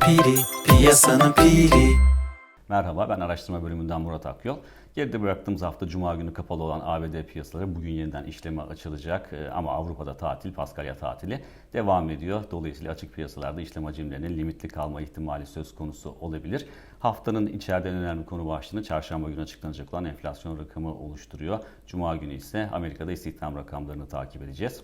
piri, piyasanın piri. Merhaba ben araştırma bölümünden Murat Akyol. Geride bıraktığımız hafta Cuma günü kapalı olan ABD piyasaları bugün yeniden işleme açılacak Ee, ama Avrupa'da tatil, Paskalya tatili devam ediyor. Dolayısıyla açık piyasalarda işlem hacimlerinin limitli kalma ihtimali söz konusu olabilir. Haftanın içeride en önemli konu başlığını çarşamba günü açıklanacak olan enflasyon rakamı oluşturuyor. Cuma günü ise Amerika'da istihdam rakamlarını takip edeceğiz.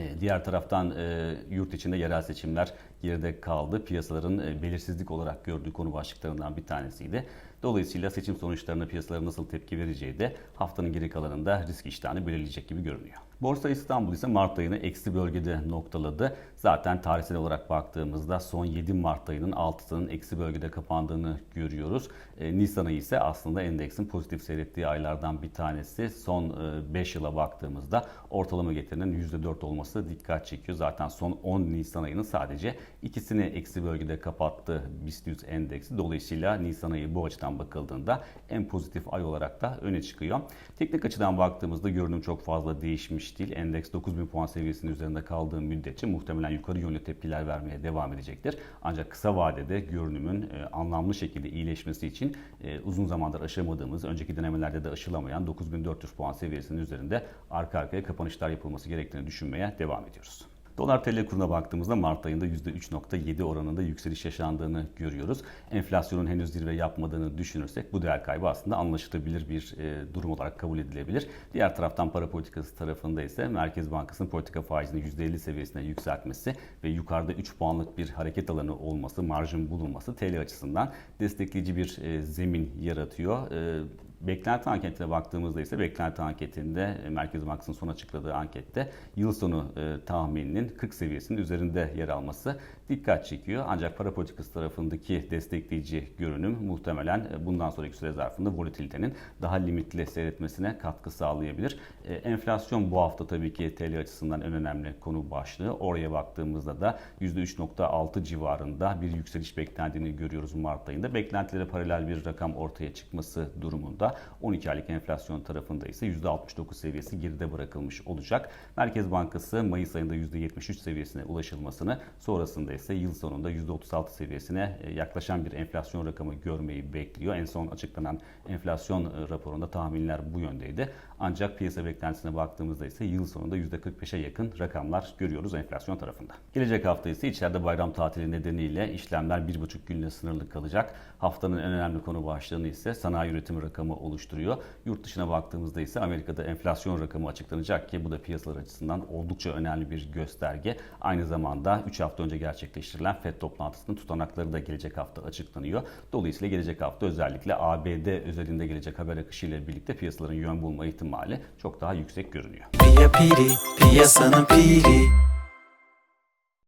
Ee, Diğer taraftan e, yurt içinde yerel seçimler geride kaldı. Piyasaların e, belirsizlik olarak gördüğü konu başlıklarından bir tanesiydi. Dolayısıyla seçim sonuçlarına piyasaların nasıl tepki vereceği de haftanın geri kalanında risk iştahını belirleyecek gibi görünüyor. Borsa İstanbul ise Mart ayını eksi bölgede noktaladı. Zaten tarihsel olarak baktığımızda son 7 Mart ayının 6'sının eksi bölgede kapandığını görüyoruz. E, Nisan ayı ise aslında endeksin pozitif seyrettiği aylardan bir tanesi. Son 5 yıla baktığımızda ortalama getirinin %4 olması dikkat çekiyor. Zaten son 10 Nisan ayının sadece ikisini eksi bölgede kapattı BIST 100 endeksi. Dolayısıyla Nisan ayı bu açıdan bakıldığında en pozitif ay olarak da öne çıkıyor. Teknik açıdan baktığımızda görünüm çok fazla değişmiş değil. Endeks 9000 puan seviyesinin üzerinde kaldığı müddetçe muhtemelen yukarı yönlü tepkiler vermeye devam edecektir. Ancak kısa vadede görünümün e, anlamlı şekilde iyileşmesi için e, uzun zamandır aşamadığımız, önceki denemelerde de aşılamayan 9400 puan seviyesinin üzerinde arka arkaya kapanışlar yapılması gerektiğini düşünmeye devam ediyoruz. Dolar TL kuruna baktığımızda Mart ayında %3.7 oranında yükseliş yaşandığını görüyoruz. Enflasyonun henüz zirve yapmadığını düşünürsek bu değer kaybı aslında anlaşılabilir bir e, durum olarak kabul edilebilir. Diğer taraftan para politikası tarafında ise Merkez Bankası'nın politika faizini %50 seviyesine yükseltmesi ve yukarıda 3 puanlık bir hareket alanı olması, marjın bulunması TL açısından destekleyici bir e, zemin yaratıyor. E, Beklenti anketine baktığımızda ise beklenti anketinde e, Merkez Bankası'nın son açıkladığı ankette yıl sonu e, tahmininin 40 seviyesinin üzerinde yer alması dikkat çekiyor. Ancak para politikası tarafındaki destekleyici görünüm muhtemelen e, bundan sonraki süre zarfında volatilitenin daha limitli seyretmesine katkı sağlayabilir. E, enflasyon bu hafta tabii ki TL açısından en önemli konu başlığı. Oraya baktığımızda da %3.6 civarında bir yükseliş beklendiğini görüyoruz Mart ayında. Beklentilere paralel bir rakam ortaya çıkması durumunda 12 aylık enflasyon tarafında ise %69 seviyesi geride bırakılmış olacak. Merkez Bankası Mayıs ayında %73 seviyesine ulaşılmasını sonrasında ise yıl sonunda %36 seviyesine e, yaklaşan bir enflasyon rakamı görmeyi bekliyor. En son açıklanan enflasyon e, raporunda tahminler bu yöndeydi. Ancak piyasa beklentisine baktığımızda ise yıl sonunda %45'e yakın rakamlar görüyoruz enflasyon tarafında. Gelecek hafta ise içeride bayram tatili nedeniyle işlemler bir buçuk günle sınırlı kalacak. Haftanın en önemli konu başlığını ise sanayi üretimi rakamı oluşturuyor. Yurt dışına baktığımızda ise Amerika'da enflasyon rakamı açıklanacak ki bu da piyasalar açısından oldukça önemli bir gösterge. Aynı zamanda 3 hafta önce gerçekleştirilen FED toplantısının tutanakları da gelecek hafta açıklanıyor. Dolayısıyla gelecek hafta özellikle ABD özelinde gelecek haber akışı ile birlikte piyasaların yön bulma ihtimali çok daha yüksek görünüyor. Piya piri, piyasanın piri.